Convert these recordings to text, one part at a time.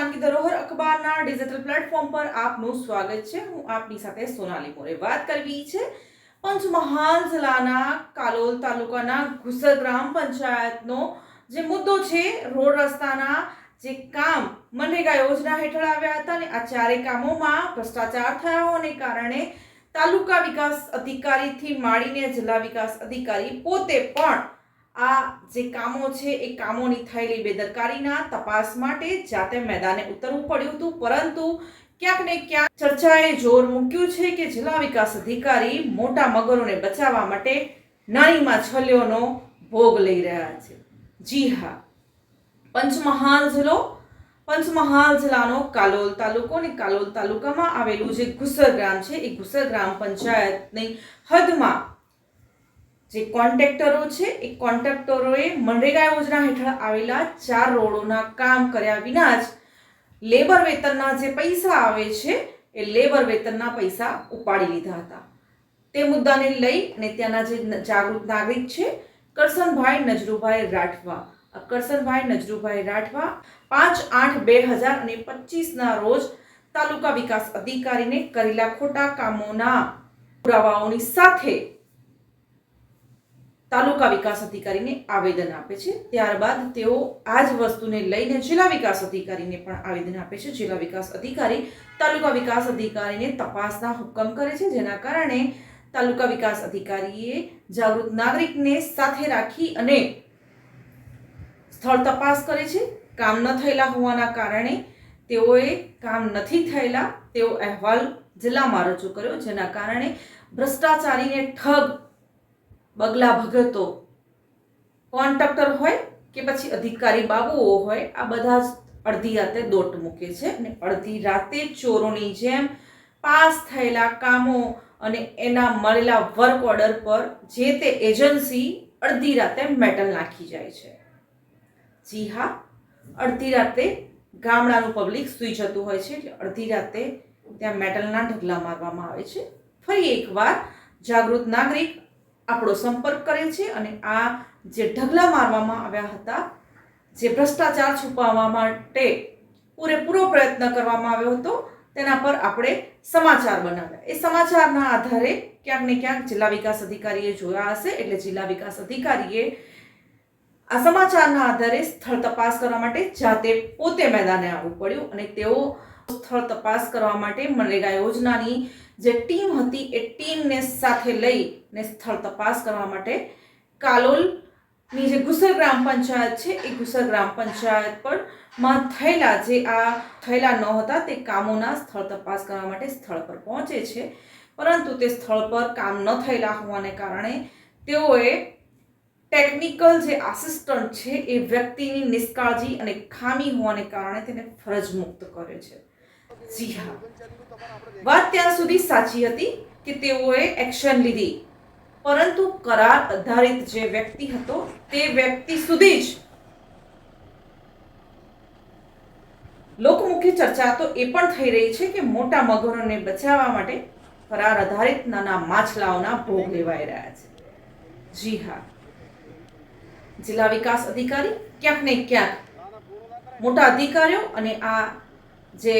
ખાનગી ધરોહર અખબારના digital platform પર આપનું સ્વાગત છે. હું આપની સાથે સોનાલી મોરે વાત કરવી છે. પંચમહાલ જિલ્લાના કાલોલ તાલુકાના ઘુસર ગ્રામ પંચાયતનો જે મુદ્દો છે, રોડ રસ્તાના જે કામ મનરેગા યોજના હેઠળ આવ્યા હતા અને આ ચારે કામોમાં ભ્રષ્ટાચાર થયા હોવાને કારણે તાલુકા વિકાસ અધિકારીથી માંડીને જિલ્લા વિકાસ અધિકારી પોતે પણ આ જે કામો છે, એ કામોની થયેલી બેદરકારીના તપાસ માટે જાતે મેદાને ઉતરવું પડ્યું હતું. પરંતુ ક્યાંક ને ક્યાંક ચર્ચાએ જોર મૂક્યું છે કે જિલ્લા વિકાસ અધિકારી મોટા મગરોને બચાવવા માટે નાની માછલીઓનો ભોગ લઈ રહ્યા છે. જી હા, પંચમહાલ જિલ્લો, પંચમહાલ જિલ્લાનો કાલોલ તાલુકો અને કાલોલ તાલુકામાં આવેલું જે ઘુસર ગ્રામ છે, એ ઘુસર ગ્રામ પંચાયતની હદમાં જે કોન્ટ્રાક્ટરો છે, એ કોન્ટ્રાક્ટરોએ મનરેગા યોજના હેઠળ આવેલા ચાર રોડોના કામ કર્યા વિના જ લેબર વેતનના જે પૈસા આવે છે, એ લેબર વેતનના પૈસા ઉપાડી લીધા હતા. તે મુદ્દાને લઈ અને ત્યાંના જે જાગૃત નાગરિક છે કરસનભાઈ નજરુભાઈ રાઠવા. કરસનભાઈ નજરુભાઈ રાઠવા પાંચ આઠ બે હજાર અને પચીસના રોજ તાલુકા વિકાસ અધિકારીને કરેલા ખોટા કામોના પુરાવાઓની સાથે તાલુકા વિકાસ અધિકારીને આવેદન આપે છે. ત્યારબાદ તેઓ આ જ વસ્તુને લઈને જિલ્લા વિકાસ અધિકારીને પણ આવેદન આપે છે. જિલ્લા વિકાસ અધિકારી તાલુકા વિકાસ અધિકારીને તપાસના હુકમ કરે છે. જેના કારણે તાલુકા વિકાસ અધિકારીએ જાગૃત નાગરિકને સાથે રાખી અને સ્થળ તપાસ કરે છે. કામ ન થયેલા હોવાના કારણે તેઓએ કામ નથી થયેલા. તેઓ અહેવાલ જિલ્લામાં રજૂ કર્યો, જેના કારણે ભ્રષ્ટાચારીને ઠગ બગલા ભગતો, કોન્ટ્રાક્ટર હોય કે પછી અધિકારી બાબુઓ હોય, આ બધા જ અડધી રાતે દોટ મૂકે છે અને અડધી રાતે ચોરોની જેમ પાસ થયેલા કામો અને એના મળેલા વર્ક ઓર્ડર પર જે તે એજન્સી અડધી રાતે મેટલ નાખી જાય છે. જી હા, અડધી રાતે ગામડાનું પબ્લિક સૂઈ જતું હોય છે એટલે અડધી રાતે ત્યાં મેટલના ઢગલા મારવામાં આવે છે. ફરી એકવાર જાગૃત નાગરિક આપણો સંપર્ક કરે છે અને આ જે ઢગલા મારવામાં આવ્યા હતા, જે ભ્રષ્ટાચાર છુપાવવા માટે પૂરેપૂરો પ્રયત્ન કરવામાં આવ્યો હતો, તેના પર આપણે સમાચાર બનાવ્યા. એ સમાચારના આધારે ક્યાંક ને ક્યાંક જિલ્લા વિકાસ અધિકારીએ જોયા હશે, એટલે જિલ્લા વિકાસ અધિકારીએ આ સમાચારના આધારે સ્થળ તપાસ કરવા માટે જાતે પોતે મેદાને આવવું પડ્યું અને તેઓ સ્થળ તપાસ કરવા માટે મનરેગા યોજનાની જે ટીમ હતી એ ટીમને સાથે લઈને સ્થળ તપાસ કરવા માટે કાલોલની જે ગુસર ગ્રામ પંચાયત છે, એ ગુસર ગ્રામ પંચાયત પરમાં થયેલા જે આ થયેલા ન હતા તે કામોના સ્થળ તપાસ કરવા માટે સ્થળ પર પહોંચે છે. પરંતુ તે સ્થળ પર કામ ન થયેલા હોવાને કારણે તેઓએ ટેકનિકલ જે આસિસ્ટન્ટ છે, એ વ્યક્તિની નિષ્કાળજી અને ખામી હોવાને કારણે તેને ફરજ મુક્ત કરે છે. જી હા. વાત ત્યાં સુધી સાચી હતી કે તેઓએ એક્શન લીધી. પરંતુ કરાર આધારિત જે વ્યક્તિ હતો, તે વ્યક્તિ સુધી જ લોકમુખી ચર્ચા તો એ પણ થઈ રહી છે કે મોટા મગરોને બચાવવા માટે કરાર આધારિત નાના માછલાઓના ભોગ લેવાઈ રહ્યા છે. જી હા. જિલ્લા વિકાસ અધિકારી ક્યાંક ને ક્યાંક મોટા અધિકારીઓ અને આ જે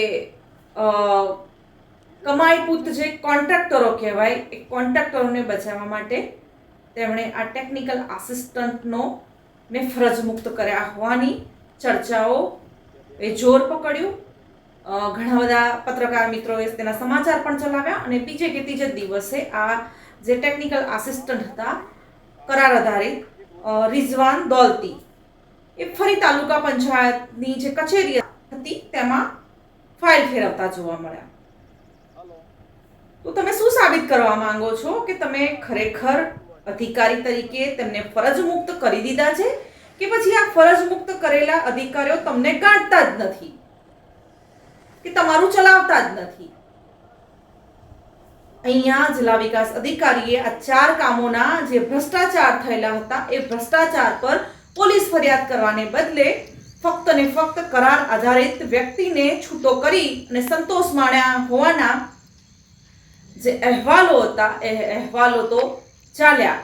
કમાઈપૂત જે કોન્ટ્રાક્ટરો કહેવાય, એ કોન્ટ્રાક્ટરોને બચાવવા માટે તેમણે આ ટેકનિકલ આસિસ્ટન્ટનો ને ફરજ મુક્ત કર્યા હોવાની ચર્ચાઓ એ જોર પકડ્યું. ઘણા બધા પત્રકાર મિત્રોએ તેના સમાચાર પણ ચલાવ્યા અને બીજે કે ત્રીજે દિવસે આ જે ટેકનિકલ આસિસ્ટન્ટ હતા, કરાર આધારિત રિઝવાન દોલતી, એ ફરી તાલુકા પંચાયતની જે કચેરી હતી, તેમાં ફાઇલ ફેરવતા જોવા મળ્યા. તો તમે શું સાબિત કરવા માંગો છો કે તમે ખરેખર અધિકારી તરીકે તેમને ફરજ મુક્ત કરી દીધા છે કે પછી આ ફરજ મુક્ત કરેલા અધિકારીઓ તમને ગાંઠતા જ નથી? કે તમારું ચલાવતા જ નથી? અહીંયા જિલ્લા વિકાસ અધિકારીએ આ ચાર કામોના જે ભ્રષ્ટાચાર થયેલા હતા એ ભ્રષ્ટાચાર પર પોલીસ ફરિયાદ કરવાને બદલે ફક્ત ને ફક્ત કરાર આધારિત વ્યક્તિને છૂટો કરી અને સંતોષ માણ્યા હોવાના જે અહેવાલો હતા, એ અહેવાલો તો ચાલ્યા.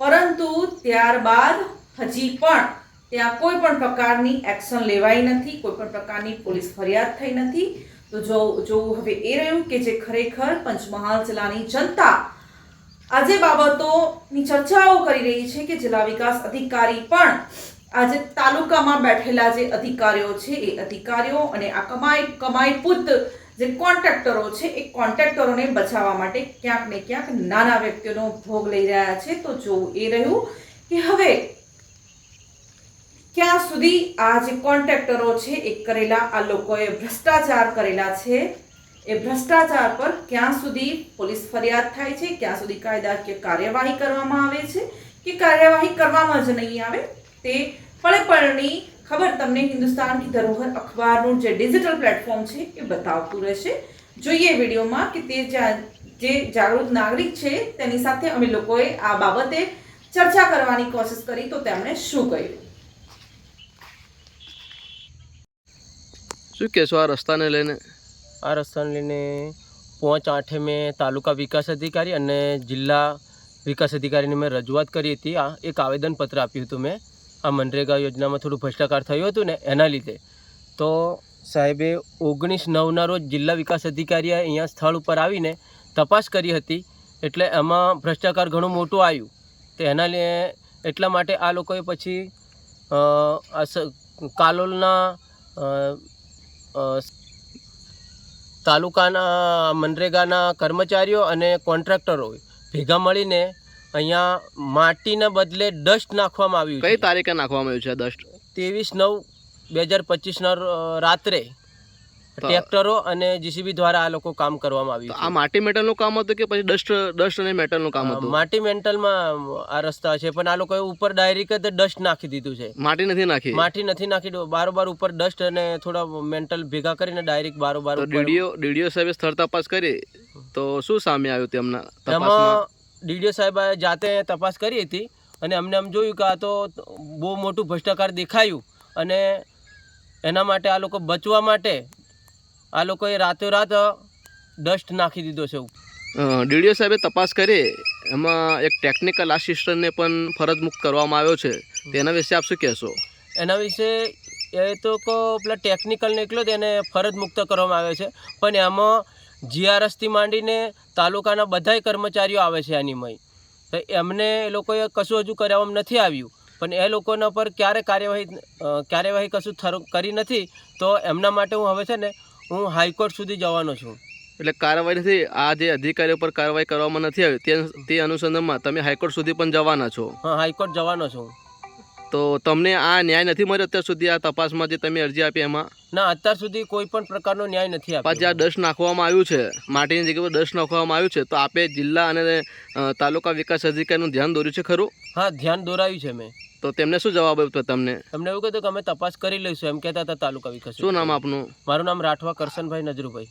પરંતુ ત્યારબાદ હજી પણ ત્યાં કોઈ પણ પ્રકારની એક્શન લેવાઈ નથી, કોઈ પણ પ્રકારની પોલીસ ફરિયાદ થઈ નથી. તો જો, જોવું હવે એ રહ્યું કે જે ખરેખર પંચમહાલ જિલ્લાની જનતા આજે બાબતોની ચર્ચાઓ કરી રહી છે કે જિલ્લા વિકાસ અધિકારી પણ આજે તાલુકામાં બેઠેલા જે અધિકારીઓ છે એ અધિકારીઓ અને આ કમાઈ કમાઈ પુત જે કોન્ટ્રાક્ટરો છે એ કોન્ટ્રાક્ટરોને બચાવવા માટે ક્યાંક ને ક્યાંક નાના વ્યક્તિઓનો ભોગ લઈ રહ્યા છે. તો જોવું એ રહ્યું કે હવે ક્યાં સુધી આ જે કોન્ટ્રાક્ટરો છે એ કરેલા આ લોકોએ ભ્રષ્ટાચાર કરેલા છે, એ ભ્રષ્ટાચાર પર ક્યાં સુધી પોલીસ ફરિયાદ થાય છે, ક્યાં સુધી કાયદાકીય કાર્યવાહી કરવામાં આવે છે, કે કાર્યવાહી કરવામાં જ નહીં આવે? તે પળે પળની ખબર તમને હિન્દુસ્તાનની ધરોહર અખબારનું જે ડિજિટલ પ્લેટફોર્મ છે એ બતાવતું રહેશે. જોઈએ વિડીયોમાં કે તે જા- જે જાગૃત નાગરિક છે તેની સાથે અમે લોકોએ આ બાબતે ચર્ચા કરવાની કોશિશ કરી તો તેમણે શું કહ્યું? શું કહેશો આ રસ્તાને લઈને? આ રસ્તાને લઈને પાંચ આઠે મેં તાલુકા વિકાસ અધિકારી અને જિલ્લા વિકાસ અધિકારીને મેં રજૂઆત કરી હતી. આ એક આવેદનપત્ર આપ્યું હતું મેં. આ મનરેગા યોજનામાં થોડું ભ્રષ્ટાચાર થયું હતું ને એના લીધે. તો સાહેબે ઓગણીસ નવના રોજ જિલ્લા વિકાસ અધિકારીએ અહીંયા સ્થળ ઉપર આવીને તપાસ કરી હતી, એટલે એમાં ભ્રષ્ટાચાર ઘણું મોટું આવ્યું. તો એના એટલા માટે આ લોકોએ પછી કાલોલના તાલુકાના, મનરેગાના કર્મચારીઓ અને કોન્ટ્રાક્ટરો ભેગા મળીને અહીંયા માટીના બદલે ડસ્ટ નાખવામાં આવ્યું કઈ તારીખે નાખવામાં આવ્યું છે ડસ્ટ ત્રેવીસ નવ બે હજાર પચીસના રાત્રે ટ્રેક્ટરો અને જીસીબી દ્વારા આ લોકો કામ કરવામાં આવ્યું આ માટી મેટલનું કામ હતું કે પછી ડસ્ટ ડસ્ટ અને મેટલનું કામ હતું? માટી મેન્ટલમાં આ રસ્તા છે પણ આ લોકોએ ઉપર ડાયરેક્ટ ડસ્ટ નાખી દીધું છે. માટી નથી નાખી? માટી નથી નાખી બારોબાર ઉપર ડસ્ટ અને થોડા મેન્ટલ ભેગા કરીને ડાયરેક્ટ બારોબાર ડીડીઓ ડીડીઓ સાહેબે સ્થળ તપાસ કરી તો શું સામે આવ્યું તેમના તપાસમાં? ડીડીઓ સાહેબે જાતે તપાસ કરી હતી અને અમને આમ જોયું કે આ તો બહુ મોટું ભ્રષ્ટાચાર દેખાયું અને એના માટે આ લોકો બચવા માટે આ લોકોએ રાતોરાત ડસ્ટ નાખી દીધો છે ડીડીઓ સાહેબે તપાસ કરી. એમાં એક ટેકનિકલ આસિસ્ટન્ટને પણ ફરજ મુક્ત કરવામાં આવ્યો છે. તેના વિશે આપ શું કહેશો? એના વિશે એ તો પેલા ટેકનિકલ નીકળ્યો તેને ફરજ મુક્ત કરવામાં આવે છે. પણ એમાં જીઆરએસથી માંડીને તાલુકાના બધાય કર્મચારીઓ આવે છે આની મય. તો એમને એ લોકોએ કશું હજુ કરાવવામાં નથી આવ્યું. પણ એ લોકોના પર ક્યારે કાર્યવાહી કાર્યવાહી કશું કરી નથી તો એમના માટે હું હવે છે ને હું હાઈકોર્ટ સુધી જવાનો છું. એટલે કાર્યવાહી નથી આ જે અધિકારીઓ પર કાર્યવાહી કરવામાં નથી આવી તે તે અનુસંધાનમાં તમે હાઈકોર્ટ સુધી પણ જવાના છો? હા હાઈકોર્ટ જવાનો છું. તો તમને આ ન્યાય નથી મળ્યો અત્યાર સુધી આ તપાસમાં જે તમે અરજી આપી એમાં? ના અત્યાર સુધી કોઈ પણ પ્રકારનો ન્યાય નથી પાછી આ દસ નાખવામાં આવ્યું છે. માટીની જગ્યા પર દસ નાખવામાં આવ્યું છે. તો આપે જિલ્લા અને તાલુકા વિકાસ અધિકારીનું ધ્યાન દોર્યું છે ખરું? હા ધ્યાન દોરાયું છે મેં. તો તેમને શું જવાબ આપ્યો તમને? તમને એવું કહ્યું કે અમે તપાસ કરી લઈશું એમ કહેતા હતા તાલુકા વિકાસ શું નામ આપનું? મારું નામ રાઠવા કરશનભાઈ નજરુભાઈ.